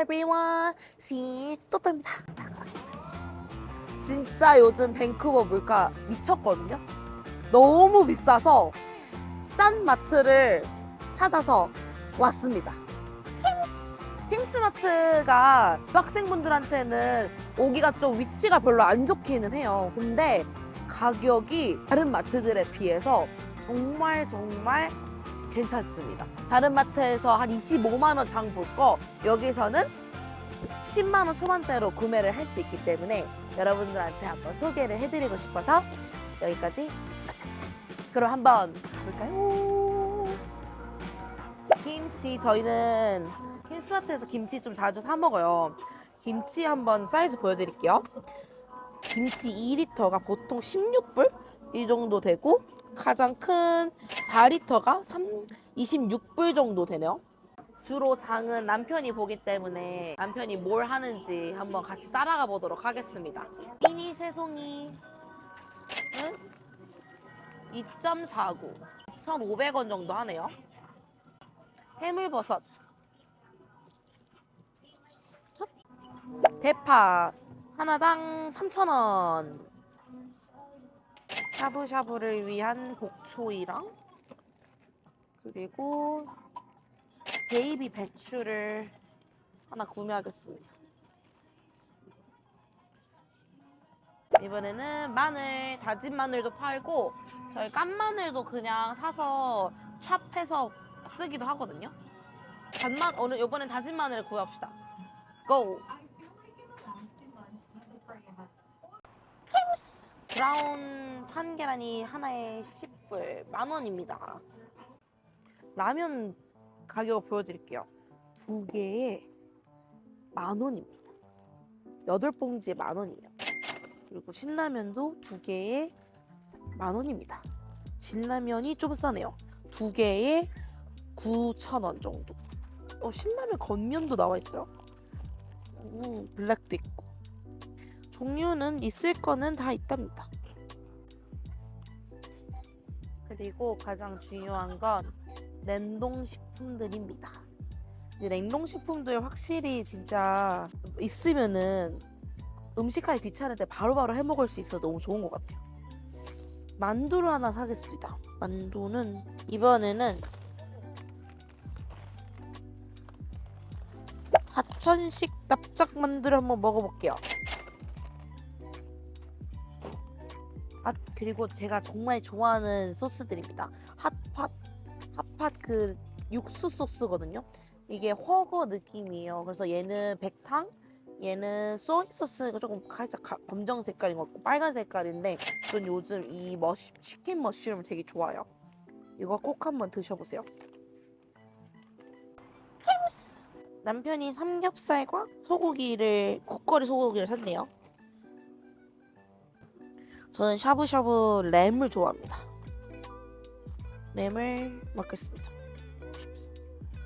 everyone. 시또또입니다. 진짜 요즘 밴쿠버 물가 미쳤거든요. 너무 비싸서 싼 마트를 찾아서 왔습니다. 킹스! 킹스마트가 학생분들한테는 오기가 좀 위치가 별로 안 좋기는 해요. 근데 가격이 다른 마트들에 비해서 정말 정말 괜찮습니다. 다른 마트에서 한 25만 원 장 볼 거 여기서는 10만 원 초반대로 구매를 할 수 있기 때문에 여러분들한테 한번 소개를 해드리고 싶어서 여기까지 왔답니다. 그럼 한번 가볼까요? 김치 저희는 킹스마트에서 김치 좀 자주 사 먹어요. 김치 한번 사이즈 보여드릴게요. 김치 2리터가 보통 16불 이 정도 되고 가장 큰 4리터가 3, 26불 정도 되네요. 주로 장은 남편이 보기 때문에 남편이 뭘 하는지 한번 같이 따라가 보도록 하겠습니다. 미니 새송이 은2.49 1,500원 정도 하네요. 해물버섯 대파 하나당 3,000원 샤브샤브를 위한 복초이랑 그리고 베이비 배추를 하나 구매하겠습니다. 이번에는 마늘, 다진 마늘도 팔고 저희 깐 마늘도 그냥 사서 찹해서 쓰기도 하거든요. 단마 오늘 이번엔 다진 마늘을 구합시다. 고! 킴스! 브라운 판 계란이 하나에 10불 만 원입니다. 라면 가격을 보여드릴게요. 두 개에 만 원입니다. 여덟 봉지에 만 원이에요. 그리고 신라면도 두 개에 만 원입니다. 신라면이 좀 싸네요. 두 개에 9천 원 정도. 어, 신라면 겉면도 나와 있어요. 음, 블랙도 있고. 종류는 있을 거는 다 있답니다. 그리고 가장 중요한 건 냉동식품들입니다. 이제 냉동식품들 확실히 진짜 있으면은 음식하기 귀찮을 때 바로바로 해 먹을 수 있어서 너무 좋은 것 같아요. 만두를 하나 사겠습니다. 만두는 이번에는 사천식 납작 만두를 한번 먹어볼게요. 아 그리고 제가 정말 좋아하는 소스들입니다. 핫팟 핫팟 그 육수 소스거든요. 이게 허거 느낌이에요. 그래서 얘는 백탕, 얘는 소이 소스가 조금 살짝 가- 검정 색깔인 것 같고 빨간 색깔인데 전 요즘 이 머쉬, 치킨 머쉬룸을 되게 좋아해요. 이거 꼭 한번 드셔보세요. 남편이 삼겹살과 소고기를 국거리 소고기를 샀네요. 저는 샤브샤브 램을 좋아합니다. 램을 먹겠습니다.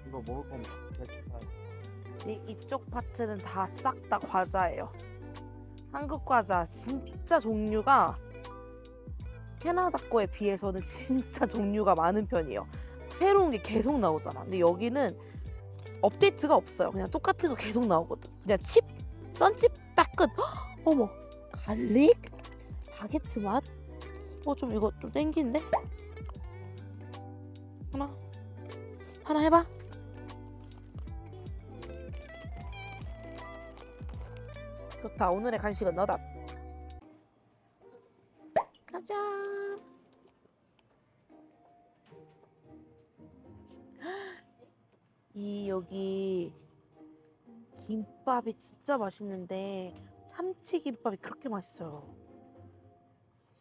이거 먹을 거면 대충. 이, 이쪽 파트는 다 싹 다 과자예요. 한국 과자 진짜 종류가 캐나다 거에 비해서는 진짜 종류가 많은 편이에요. 새로운 게 계속 나오잖아. 근데 여기는 업데이트가 없어요. 그냥 똑같은 거 계속 나오거든. 그냥 칩, 썬칩 딱 끝. 헉, 어머, 갈릭, 바게트 맛. 어 좀 이거 좀 땡기는데? 하나, 하나 해봐. 좋다. 오늘의 간식은 너다. 가자. 이 여기 김밥이 진짜 맛있는데 참치 김밥이 그렇게 맛있어요.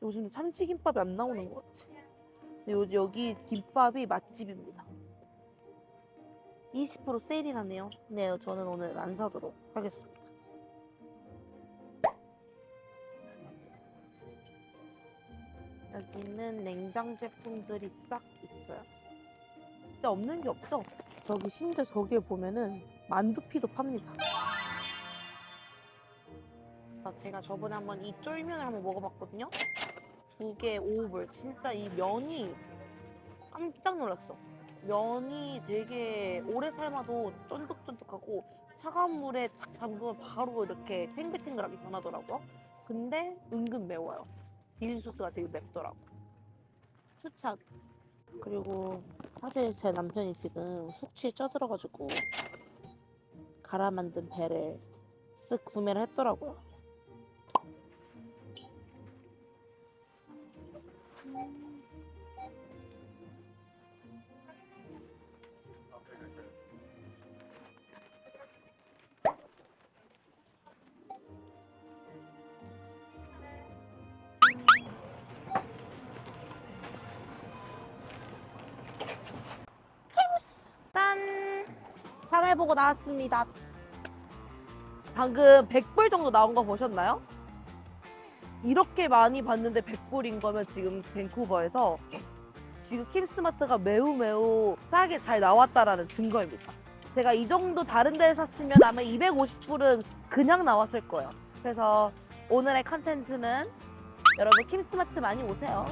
요즘 참치 김밥이 안 나오는 것 같아. 근데 요- 여기 김밥이 맛집입니다. 20% 세일이 나네요. 네, 저는 오늘 안 사도록 하겠습니다. 여기는 냉장 제품들이 싹 있어요. 진짜 없는 게 없죠? 저기 심지어 저기에 보면은 만두피도 팝니다. 아, 제가 저번에 한번 이 쫄면을 한번 먹어봤거든요. 두개 5불. 진짜 이 면이 깜짝 놀랐어. 면이 되게 오래 삶아도 쫀득쫀득하고 차가운 물에 탁 담그면 바로 이렇게 탱글탱글하게 변하더라고요. 근데 은근 매워요. 비빔 소스가 되게 맵더라고. 추천. 그리고 사실 제 남편이 지금 숙취에 쪄들어가지고 갈아 만든 배를 쓱 구매를 했더라고요. 짠! 장을 보고 나왔습니다. 방금 100불 정도 나온 거 보셨나요? 이렇게 많이 봤는데 100불인 거면 지금 밴쿠버에서 지금 킴스마트가 매우 매우 싸게 잘 나왔다라는 증거입니다. 제가 이 정도 다른 데에 샀으면 아마 250불은 그냥 나왔을 거예요. 그래서 오늘의 컨텐츠는 여러분 킴스마트 많이 오세요.